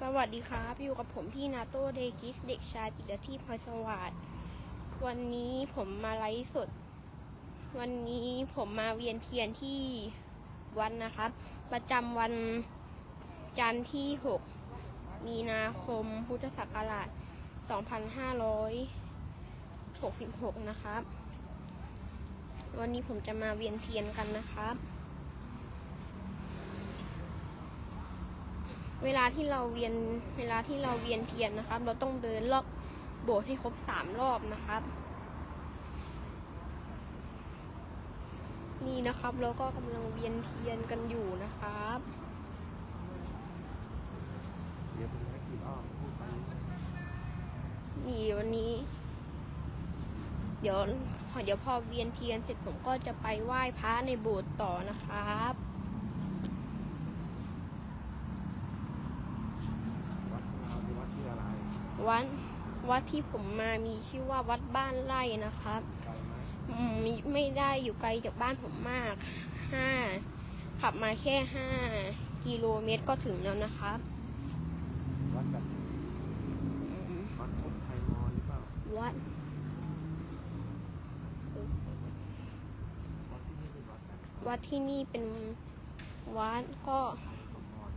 สวัสดีครับ อยู่กับผมที่นาโต้เดกิสเด็กชายจิตที่พลอยสวัสดวันนี้ผมมาไลฟ์สด วันนี้ผมมาเวียนเทียนที่วันนะครับ ประจำวันจันทร์ที่ 6 มีนาคมพุทธศักราช 2566 นะครับ วันนี้ผมจะมาเวียนเทียนกันนะครับ เวลาที่เราเวียนเวลาที่เราเวียนเทียนนะครับ เราต้องเดินรอบโบสถ์ให้ครบสามรอบนะครับ นี่นะครับเราก็กำลังเวียนเทียนกันอยู่นะครับเดี๋ยวเป็นไม่กี่รอบพูดไปนี่วันนี้ เดี๋ยว เดี๋ยวพอเวียนเทียนเสร็จผมก็จะไปไหว้พระในโบสถ์ต่อนะครับวัดของเราที่วัดที่อะไรวัดวัดที่ผมมามีชื่อว่าวัดบ้านไร่นะครับไกลไหมอืมไม่ไม่ได้อยู่ไกลจากบ้านผมมากห้าขับมาแค่ห้ากิโลเมตรก็ถึงแล้วนะครับ วัดแบบ อืม วัดพุทธไทยมอญหรือเปล่า วัด วัดที่นี่เป็นวัดแบบวัดที่นี่เป็นวัดก็ไทยของมอญ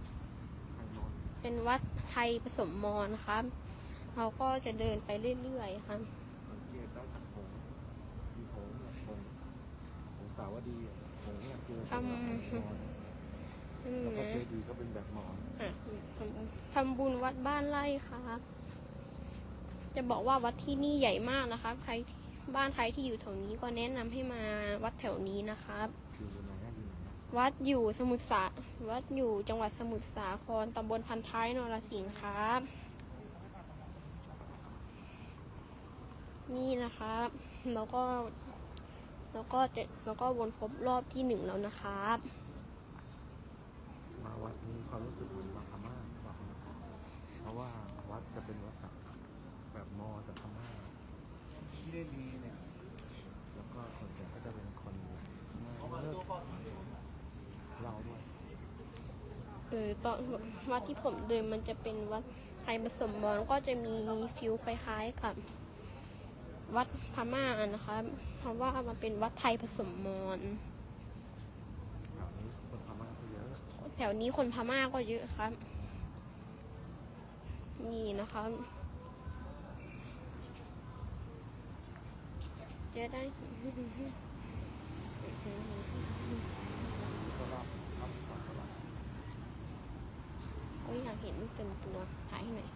ไทยมอญเป็นวัดไทยผสมมอญครับเราก็จะเดินไปเรื่อยๆครับสังเกตได้จากหงส์มีหงส์เนี่ยหงส์หงส์สาวดีอะหงส์เนี่ยคือเป็นแบบของมอญอืมแล้วก็นะเจดีย์ก็เป็นแบบมอญอะทำทำบุญวัดบ้านไร่ครับ จะบอกว่าวัดที่นี่ใหญ่มากนะครับ ใครที่บ้านใครที่อยู่แถวนี้ก็แนะนำให้มาวัดแถวนี้นะครับ วัดอยู่สมุทรสาวัดอยู่จังหวัดสมุทรสาครตำบลพันท้ายนรสิงห์ครับ นี่นะครับแล้วก็แล้วก็จะแล้วก็วนครบรอบที่หนึ่งแล้วนะครับ มาวัดนี้ความรู้สึกเหมือนมาพม่าหรือเปล่าเพราะว่าวัดจะเป็นวัดแบบมอญแบบพม่าที่ได้ดีเนี่ย แล้วก็ส่วนใหญ่ก็จะเป็นคนมาเลิกเราด้วย เออตอนวัดที่ผมเดินมันจะเป็นวัดไทยผสมมอญก็จะมีฟิลคล้ายๆกับ วัดพม่านะคะเพราะว่ามันเป็นวัดไทยผสมมอญแถวนี้คนพม่าก็เยอะแถวนี้คนพม่าก็เยอะครับ นี่นะครับเจอได้ ก็รับรับก่อนก็รับ เอ้ยอยากเห็นเต็มตัวถ่ายให้หน่อย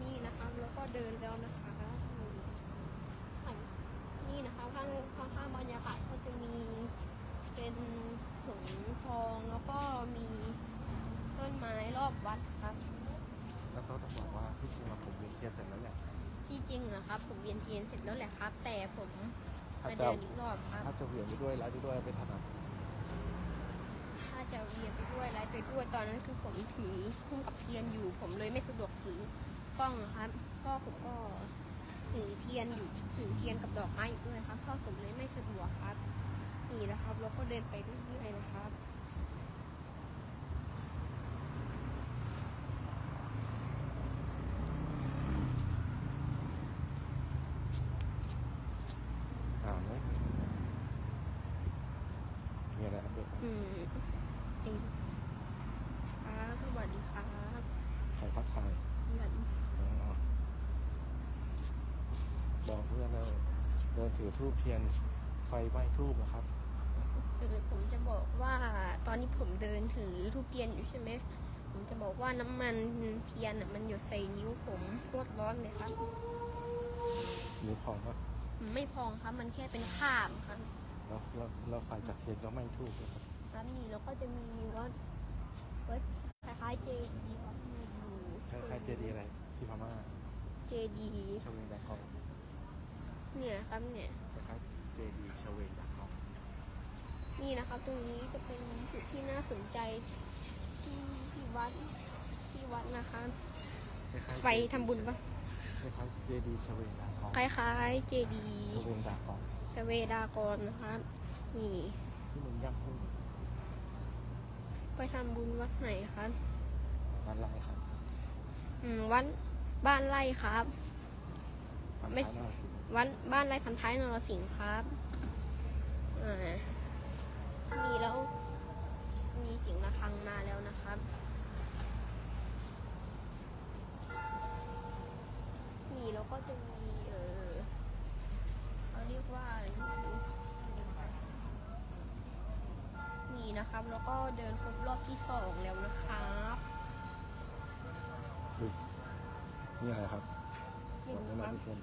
นี่นะครับแล้วก็เดินแล้วนะคะนี่นะคะข้างข้างข้างบรรยากาศก็จะมีเป็นสงทองแล้วก็มีต้นไม้รอบวัดครับ แล้วก็ต้องบอกว่าที่จริงเราผมเรียนเทียนเสร็จแล้วแหละที่จริงนะครับ ผมเวียนเทียนเสร็จแล้วแหละครับ แต่ผมถ้ามาจะเดินอีกรอบครับถ้าจะเหวี่ยงไปด้วยไล่ไปด้วยไม่ถนัดถ้า จะเวียนไปด้วยไลฟ์ไปด้วยตอนนั้นคือผมถือพุ่มกับเทียนอยู่ ผมเลยไม่สะดวกถือกล้องนะครับพ่อผมก็ถือเทียนอยู่ถือเทียนกับดอกไม้อยู่ด้วยครับก็ผมเลยไม่สะดวกครับนี่นะครับแล้วก็เดินไปเรื่อยๆนะครับ อ่านไหมมีอะไรอัปเดตไหม อืมเองครับสวัสดีครับ ใครพักทาย สวัสดี อ๋อบอก เพื่อนแล้วเดินถือทูบเทียนไฟไหม้ทูบนะครับเออผมจะบอกว่าตอนนี้ผมเดินถือทูบเทียนอยู่ใช่ไหมผมจะบอกว่าน้ำมันเทียนอะมันหยดใส่นิ้วผมโคตรร้อนเลยครับนิ้วพองก็ไม่พองครับมันแค่เป็นข้ามครับแล้วแล้วแล้วไฟจากเทียนก็ไหม้ทูบนะครับแล้วนี่แล้วก็จะมีวัดวัดคล้ายๆเจดีย์วัดอยู่คล้ายๆเจดีย์อะไรที่พม่าเจดีย์ชเวงดากอง เนี่ยครับเนี่ยคล้ายๆเจดีย์ชเวงดากองนี่นะครับ ตรงนี้จะเป็นจุดที่น่าสนใจที่ที่วัดที่วัดนะคะคล้ายๆไปทำบุญปะคล้ายๆเจดีย์ชเวงดากองคล้ายๆเจดีย์ชเวงดากองชเวดากรนะครับ นี่ที่มึงย่ำหุ้งไปทำบุญวัดไหนครับร้านไรครับ อืมวัดบ้านไร่ครับร้านไม่ค้าหน้าสิ วัดบ้านไร่พันท้ายนรสิงห์ครับอ่ามีแล้ว มีเสียงระฆังมาแล้วนะครับนี่แล้วก็จะมีเออเขาเรียกว่าอะไรไม่รู้นี่นะครับ แล้วก็เดินครบรอบที่สองแล้วนะครับอุ๊ยนี่อะไรครับไม่บอกรู้ได้คไหมรับทุกคน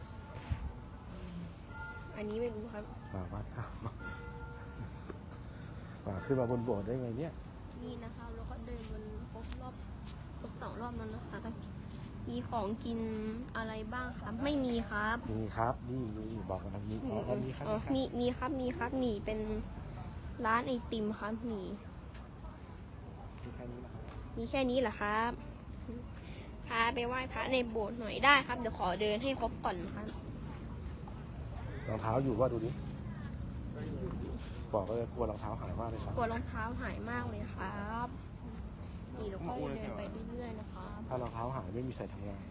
อันนี้ไม่รู้ครับป่าวัดครับป่าขึ้นมาบนโบสถ์ได้ไงเนี่ยนี่นะคะแล้วก็เดินวนครบรอบครบสองรอบแล้วนะคะมีของกินอะไรบ้างครับ ไม่มีครับ มีครับ นี่มีบอกมามีอ๋อก็มีครับอ๋อมีครับมีมีครับมีครับมีเป็นร้านไอติมครับมีมีแค่นี้นะครับมีแค่นี้เหรอครับพาไปไหว้พระในโบสถ์หน่อยได้ครับ เดี๋ยวขอเดินให้ครบก่อนครับ รองเท้าอยู่ว่าดูดิบอกเลยกลัวรองเท้าหายมากเลยครับกลัวรองเท้าหายมากเลยครับนี่เราก็เดินไปเรื่อยๆนะครับ ถ้ารองเท้าหายไม่มีใส่ทำงาน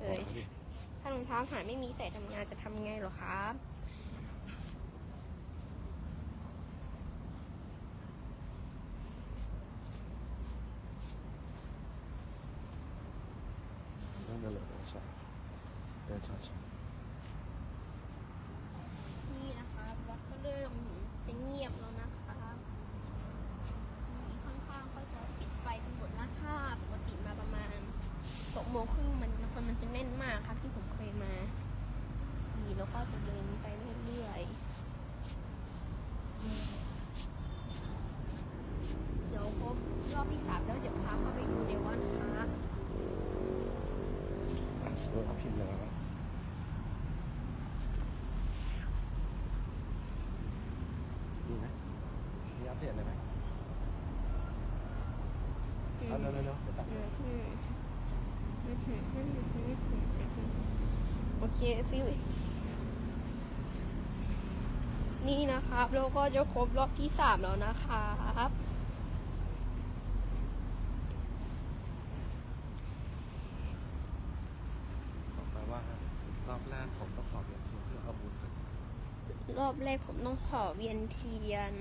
เอ้ยถ้ารองเท้าหายไม่มีใส่ทำงานจะทำไงเหรอครับ ต้องเดินเลยช้าเดินช้าช้า นี่นะครับวัดก็เริ่มจะเงียบแล้วนะครับนี่ข้างๆก็จะปิดไฟเป็นหมดนะถ้าปกติมาประมาณหก โมงครึ่งมันคนมันจะแน่นมากครับที่ผมเคยมานี่แล้วก็จะเดินไปเรื่อยๆ เดี๋ยวครบรอบที่สามแล้วเดี๋ยวพาเข้าไปดูในวัดนะครับเออเอาพิมพ์เลยนะดีไหมมีอัปเดตอะไรไหมเอาเร็วๆเร็วๆเดี๋ยวตัด โอเคซินี่นะครับแล้วก็จะครบรอบที่สามแล้วนะครับบอกไปว่ารอบแรกผมต้องขอเรียนเพื่อเอาบุญเสร็จรอบแรกผมต้องขอเวียนเทียน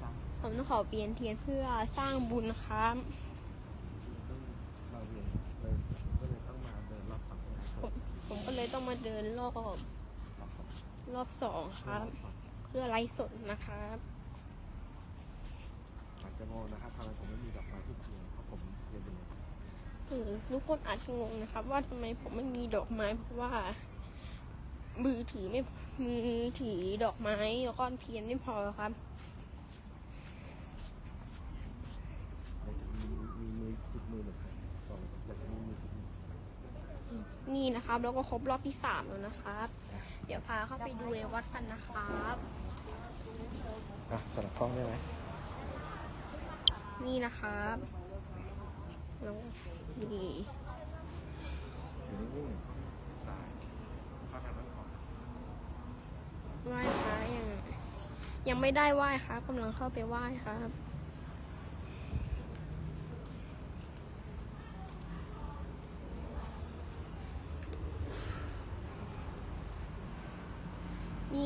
สร้างผมต้องขอเวียนเทียนเพื่อสร้างบุญครับซึ่งเราเรียน ผมก็เลยต้องมาเดินรอบรอบฝั่งรอบสองครับ เพื่อไลฟ์สดนะครับอาจจะงงนะครับทำไมผมไม่มีดอกไม้ทุกทีเพราะผมเรียนเป็นเออทุกคนอาจจะงงนะครับ ว่าทำไมผมไม่มีดอกไม้เพราะว่า มือถือไม่มือถือดอกไม้แล้วก็เทียนไม่พอครับ อยากจะมีมีมือสิบมือเหมือนกันบอกเลยอยากจะมีมือสิบมือ นี่นะครับ แล้วก็ครบรอบที่สามแล้วนะครับ เดี๋ยวพาเข้าไปดูในวัดกันนะครับอะสลับกล้องได้ไหมนี่นะครับแล้วนี่อยู่นิ่งๆซ้ายเข้าทางด้านขวาไหว้พระยังยังไม่ได้ไหว้ครับกำลังเข้าไปไหว้ครับ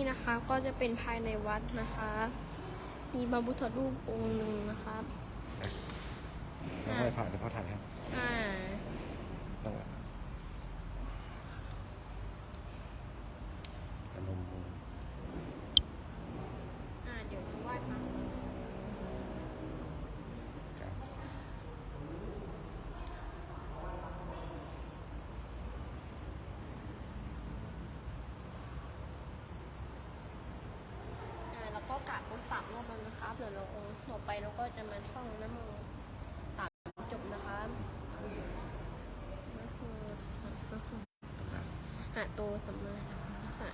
นี่นะคะก็จะเป็นภายในวัดนะคะ มีพระพุทธรูปองค์หนึ่งนะครับ แล้วให้ผ่านเดี๋ยวพ่อถ่ายให้ อ่า ตั้งแต่อารมณ์ อ่า เดี๋ยวมาไหว้พระ ครับ อ่าแล้วก็กราบครบสามรอบแล้วนะครับเดี๋ยวเราต่อไปเราก็จะมาท่องน้ำโมสามจบนะครับนะโมตัสสะภะคะวะหะโตสัมมาสัมพุทธัสสะ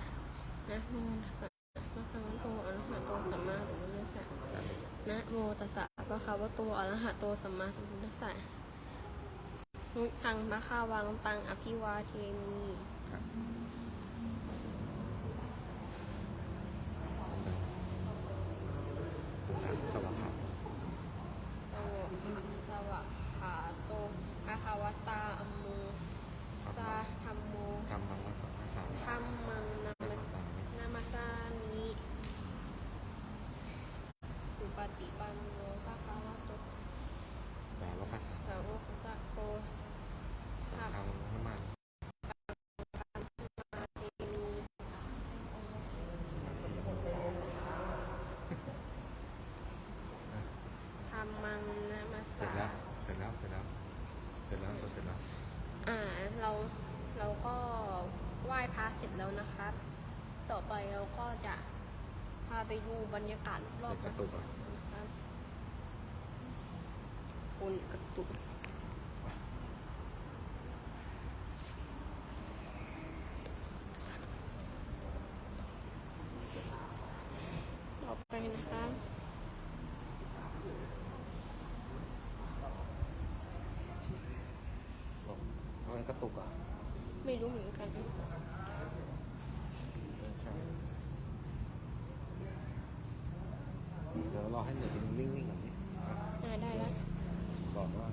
นะโมตัสสะภะคะวะโตอะระหะโตสัมมาสัมพุทธัสสะนะโมตัสสะภะคะวะโตอะระหะโตสัมมาสัมพุทธัสสะนุทังมะคาวังตังอภิวาเทมี 啊好吧好。 ร็จแล้ว เสร็จแล้ว เสร็จแล้ว เสร็จแล้ว เสร็จแล้ว อ่า เรา เราก็ไหว้พระเสร็จแล้วนะคะต่อไปเราก็จะพาไปดูบรรยากาศรอบๆกระตุกนะครับคนกระตุก ตุกอะไม่รู้เหมือนกันใช่เดี๋ยวรอให้เหนื่อยนิ่งๆก่อนนี้อ่าได้แล้วบอกว่า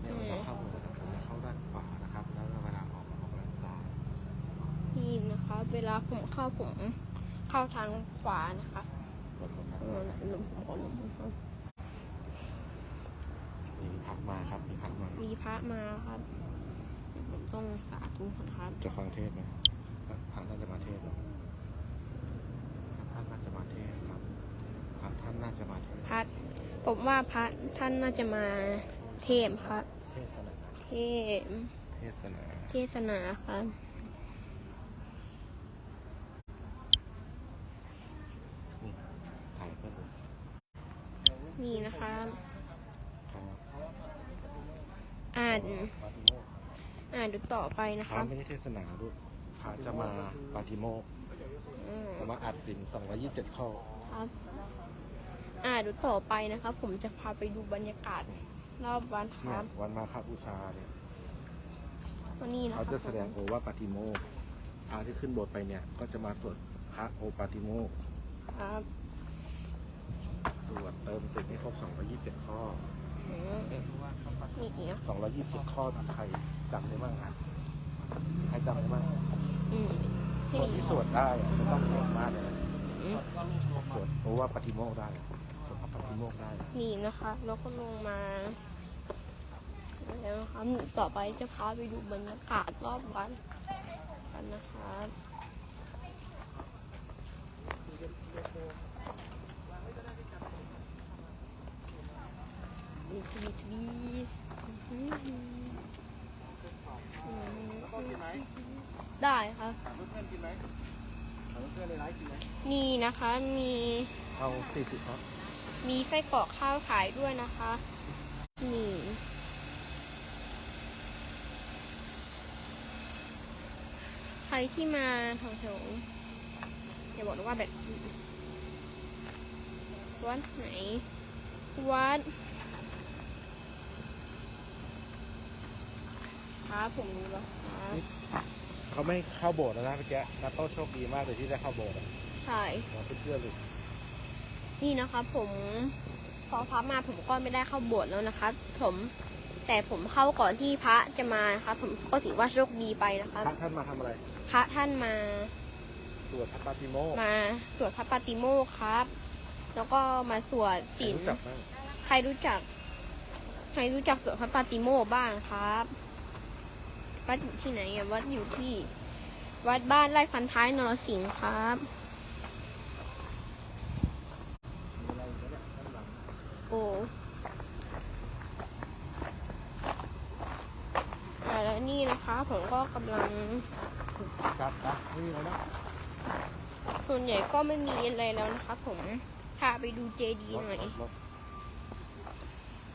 เนี่ยเวลาเข้าผมจะผมจะเข้าด้านขวานะครับ แล้วเวลาออกออกด้านซ้ายนี่นะคะ เวลาผมเข้าผม เข้าทางขวานะคะกดตรงนั้นเออลมผมขอลมครับมีพักมาครับมีพักมา มีพระมาครับผม ต้องสาธุก่อนครับจะฟังเทศไหมพระน่าจะมาเทศหรอพระท่านน่าจะมาเทศครับพระท่านน่าจะมาเทศพระผมว่าพระท่านน่าจะมาเทศครับ เทศนาเทศเทศนาเทศนาครับนี่ถ่ายเพื่อนดูนี่นะครับครับอ่านปาติโมกข์ อ่านดูต่อไปนะพคระรับไม่ได้เทศนาด้วยพระจะมาปาติโมกข์อืมจะมาอัดสิน227 ข้อ ครับ อ่านดูต่อไปนะครับผมจะพาไปดูบรรยากาศรอบวันคเนี่รัยบวันมาฆบูชาเนี่ยวันนี้นะคเขารับจะแสดงโอวาทปาติโมกข์พระที่ขึ้นโบสถ์ไปเนี่ย ก็จะมาสวดพระโอปาติโมกข์ครับ สวดเติมสิ่งให้ครบ227 ข้อ อืมนี่นะ227ข้อใครจำได้บ้างอะใครจำได้บ้างอืมคนที่สวดได้ไม่ต้องเก่งมากเลยนะสวดโอวาทปาติโมกข์ได้สวดพระปาติโมกข์ได้ นี่นะคะแล้วก็ลงมาแล้วนะครับต่อไปจะพาไปดูบรรยากาศรอบวัดกันนะครั บทวีทีได้ครับถามเพื่อนๆกินไหมถามเพื่อนๆในไลฟ์กินไหมนี่นะคะมีเอา40ครับ มีไส้กรอกข้าวขายด้วยนะคะนี่ใครที่มาแถวๆอย่าบอกว่าแบบวัดไหนวัด ครับผมรู้แล้วครับเขาไม่เข้าโบสถ์แล้วนะเมื่อกี้นาโต้โชคดีมากเลยที่ได้เข้าโบสถ์อะใช่เราเพื่อนๆเลยนี่นะคะผมพอพระมาผมก็ไม่ได้เข้าโบสถ์แล้วนะคะผมแต่ผมเข้าก่อนที่พระจะมานะคะผมก็ถือว่าโชคดีไปนะคะพระท่านมาทำอะไรพระท่านมาสวดพระปาติโมกข์มาสวดพระปาติโมกข์ครับ แล้วก็มาสวดศีล รู้จักบ้าง ใครรู้จัก ใครรู้จักสวดพระปาติโมกข์บ้างครับ วัดอยู่ที่ไหนอะวัดอยู่ที่ วัดบ้านไร่พันท้ายนรสิงห์ครับ โอ้อ่าแล้วนี่นะคะผมก็กำลังครับนะนี่เลยนะส่วนใหญ่ก็ไม่มีอะไรแล้วนะคะผมพาไปดูเจดีรถหน่อยรถรถ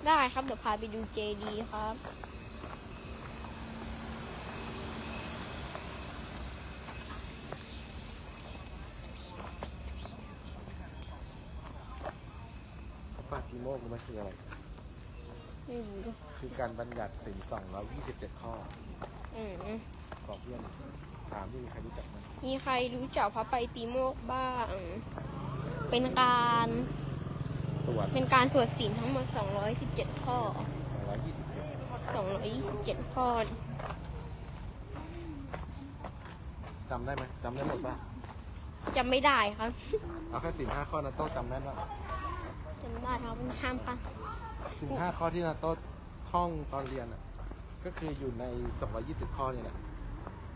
ได้ครับเดี๋ยวพาไปดูเจดีครับ พระปาติโมกข์มันคืออะไร ไม่รู้คือการบัญญัติสิ่ง227ข้ออืมบอกเพื่อนถามที่มีใครรู้จักมั้ยมีใครรู้จักพระไปติโมกข์บ้าง เป็นการสวดเป็นการสวดศีลทั้งหมด 217 ข้อ227 227 ข้อ จำได้ไหมจำได้หมดป่ะจำไม่ได้ครับ เอาแค่สิ่งห้าข้อนาโต้จำแม่นป่ะ จำไม่ได้ครับมันห้ามค่ะสิ่งห้าข้อที่นาโต้ท่องตอนเรียนอะ ก็คืออยู่ใน 220 ข้อนี่แหละ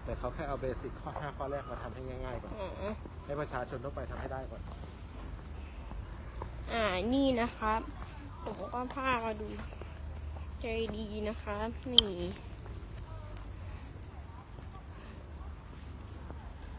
แต่เขาแค่เอาเบสิกข้อห้าข้อแรกมาทำให้ง่ายๆก่อนอ๋อให้ประชาชนทั่วไปทำให้ได้ก่อน อ่านี่นะครับ ผมก็พามาดูเจดีนะครับ นี่